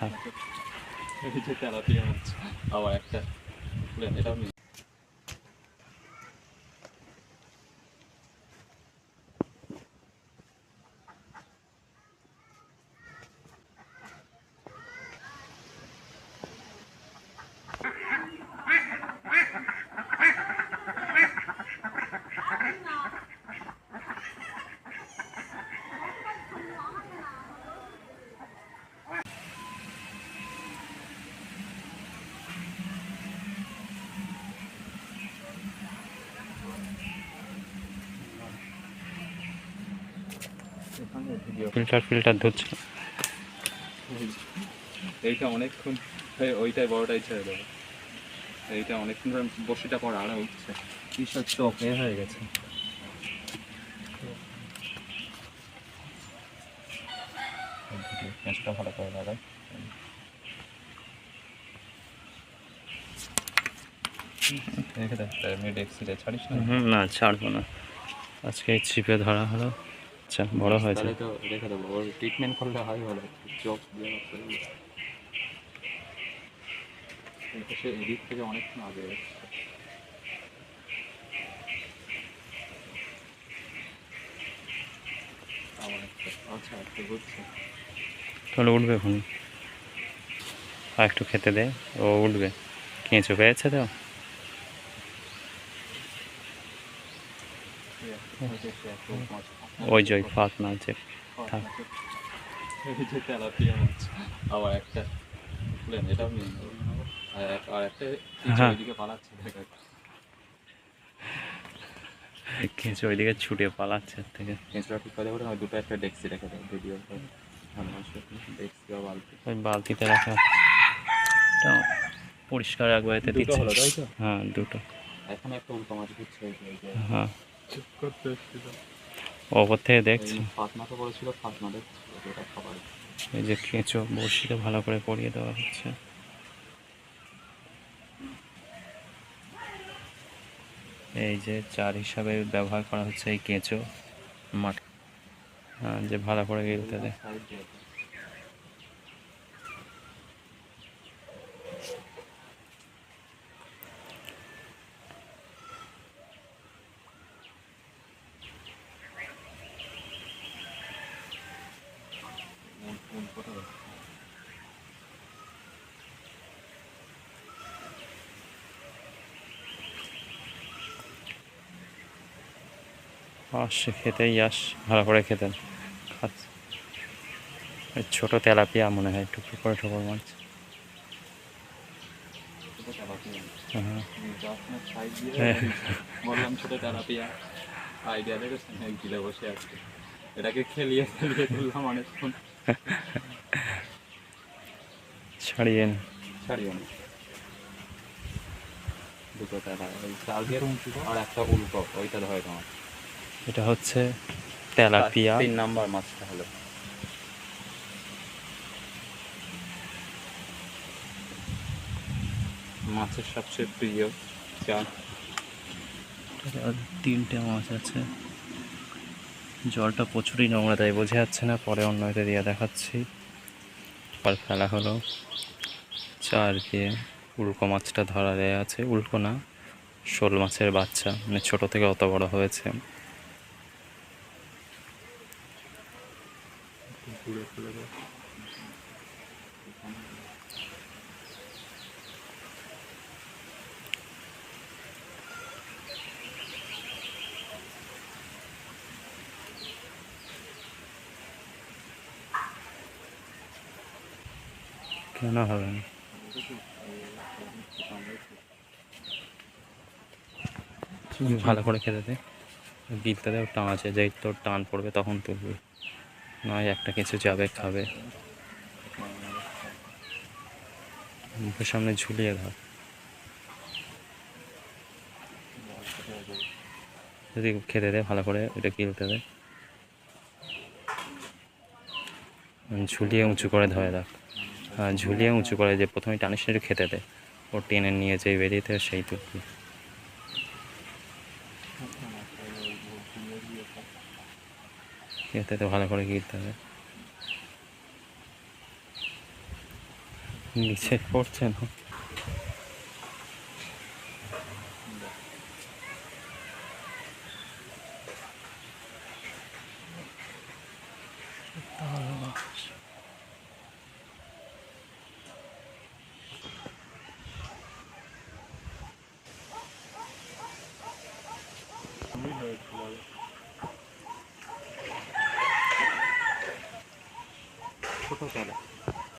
থাক। এই যে তেলাপিয়া মাছ আবার একটা। প্লেন ফিল্টার ফিল্টার ধরছে। এইটা অনেকক্ষণ ওইটাই বড়টাই ছেড়ে দেবো। এইটা অনেকক্ষণ ধরে বসিটা পর আড়া উঠছে। কিসব চোখ এ হয়ে গেছে। পেঁচটা ভালো করে লাগাই। রেখে দেখ মিড এক্সিলে ছাড়িস না? হুম না ছাড়বো না। আজকে এই ছিপে ধরা হলো। আচ্ছা বড় হয়েছে। তাহলে তো রেখে দেবো ওর ট্রিটমেন্ট করলে হয় ভালো। চোখ দিয়ে সে এদিক থেকে অনেকক্ষণ আগে এসছে। আচ্ছা একটা বুঝছি তাহলে উঠবে এখন। আর একটু খেতে দে ও উঠবে। কেঁচো পেয়েছে তো? ওই যে ওই ফাঁক না আছে থাক। এই যে তেলাপিয়া মাছ আবার একটা প্লেন এটাও নিয়ে আর আর একটা হ্যাঁ। ওইদিকে পালাচ্ছে। কেঁচো ওইদিকে ছুটে পালাচ্ছে থেকে। কেঁচড়া ঠিক করে ওরা দুটো একটা ডেক্সি রেখে দেয় ভিডিও ডেক্সি বা বালতি। ওই বালতিতে রাখা। এটা পরিষ্কার রাখব এতে দুটো দিচ্ছে। হলো তাই তো? হ্যাঁ দুটো। এখন একটা উল্টো মাছ দিচ্ছে হ্যাঁ। চুপ করতে ওপর থেকে দেখছি ফাতনাটা পড়েছিল ফাতনা দেখছি ওটা খাবার। এই যে কেঁচো বড়শিতে ভালো করে পরিয়ে দেওয়া হচ্ছে। এই যে চার হিসাবে ব্যবহার করা হচ্ছে এই কেঁচো মাঠ। যে ভালো করে গেলতে দেয় সাইড দিয়ে উল- উল্টোটা দেখো। আসছে খেতেই আস ভালো করে খেতেন খাচ্ছে ওই ছোটো তেলাপিয়া মনে হয় টুকরো করে ঠোকর মাছ ছোট। হ্যাঁ। হ্যাঁ। বললাম ছোট তেলাপিয়া। আইডিয়া দেখেছেন এক গিলে বসে আছে। এটাকে খেলিয়ে খেলিয়ে তুললাম অনেকক্ষণ। ছাড়িয়ে নে। না। দুটো টাকা ওই চাল দিয়ে আর একটা উল্টো ওইটা ধরে তোমার। এটা হচ্ছে তেলাপিয়া। তিন নাম্বার মাছটা হলো মাছের সবচেয়ে প্রিয় চাল। তিনটে মাছ আছে। জলটা প্রচুরই নোংরা তাই বোঝা যাচ্ছে না। পরে অন্য এটা দিয়ে দেখাচ্ছি। আর ফেলা হলো। চার দিয়ে উল্কো মাছটা ধরা দেয়া আছে। উল্কো না শোল মাছের বাচ্চা। মানে ছোট থেকে অত বড় হয়েছে। ঘুরে দেয় কেন হবে না। ভালো করে খেতে দে। দেও টান আছে, যেই তোর টান পড়বে তখন তুলবি। নয়, একটা কিছু যাবে, খাবে। মুখের সামনে ঝুলিয়ে ধর যদি খেতে দে, ভালো করে এটা গিলতে দে। ঝুলিয়ে উঁচু করে ধরে রাখ। ঝুলিয়ে উঁচু করে যে প্রথমে টানিস একটু খেতে দে। ও টেনে নিয়ে যেই বেরিয়েতে সেই তুলবি এটাতে ভালো করে গিয়ে হবে নিচে পড়ছে না Oh. contratada.